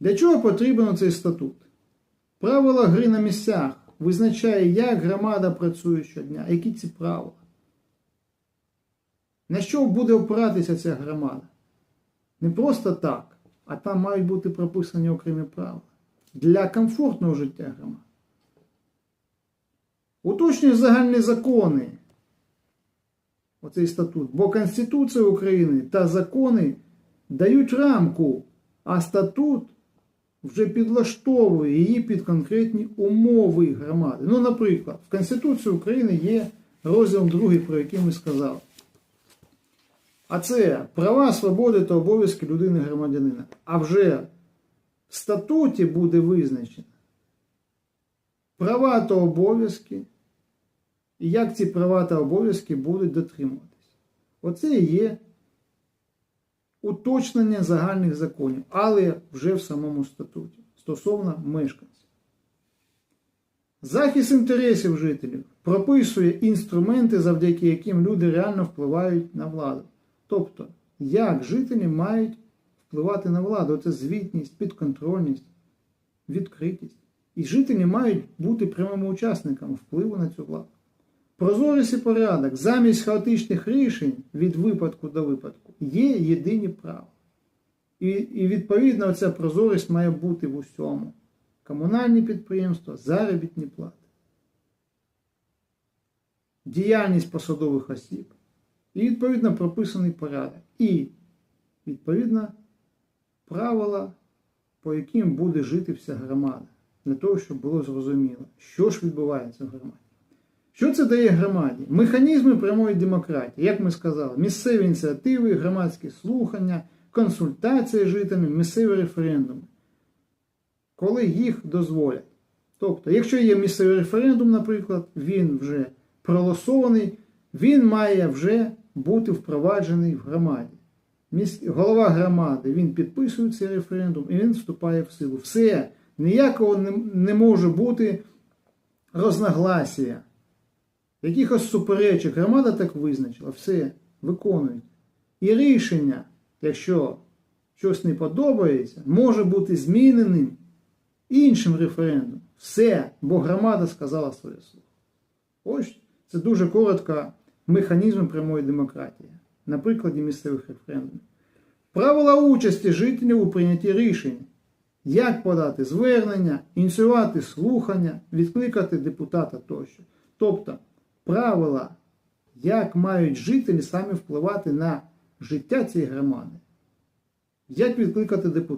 Для чого потрібен цей статут? Правила гри на місцях визначає, як громада працює щодня, які ці правила. На що буде опиратися ця громада? Не просто так, а там мають бути прописані окремі правила для комфортного життя громади. Уточнює загальні закони. Оцей статут. Бо Конституція України та закони дають рамку, а статут вже підлаштовує її під конкретні умови громади. Ну, наприклад, в Конституції України є розділ 2, про який ми сказали. А це права, свободи та обов'язки людини громадянина. А вже в статуті буде визначено права та обов'язки, і як ці права та обов'язки будуть дотримуватись. Оце і є уточнення загальних законів, але вже в самому статуті стосовно мешканців. Захист інтересів жителів прописує інструменти, завдяки яким люди реально впливають на владу. Тобто, як жителі мають впливати на владу. Це звітність, підконтрольність, відкритість. І жителі мають бути прямими учасниками впливу на цю владу. Прозорість і порядок замість хаотичних рішень від випадку до випадку є єдині права. І, і відповідно ця прозорість має бути в усьому. Комунальні підприємства, заробітні плати, діяльність посадових осіб. І відповідно прописаний порядок. І відповідно правила, по яким буде жити вся громада, для того, щоб було зрозуміло, що ж відбувається в громаді. Що це дає громаді? Механізми прямої демократії, як ми сказали, місцеві ініціативи, громадські слухання, консультації з жителями, місцеві референдуми, коли їх дозволять. Тобто, якщо є місцевий референдум, наприклад, він вже проголосований, він має вже бути впроваджений в громаді. Голова громади він підписує цей референдум і він вступає в силу. Все, ніякого не, може бути розногласія, якихось суперечок. Громада так визначила, все, виконують. І рішення, якщо щось не подобається, може бути зміненим іншим референдумом. Все, бо громада сказала своє слово. Ось це дуже коротко механізм прямої демократії на прикладі місцевих референдумів. Правила участі жителів у прийнятті рішень. Як подати звернення, ініціювати слухання, відкликати депутата тощо. Тобто правила, як мають жителі самі впливати на життя цієї громади. Як відкликати депутата.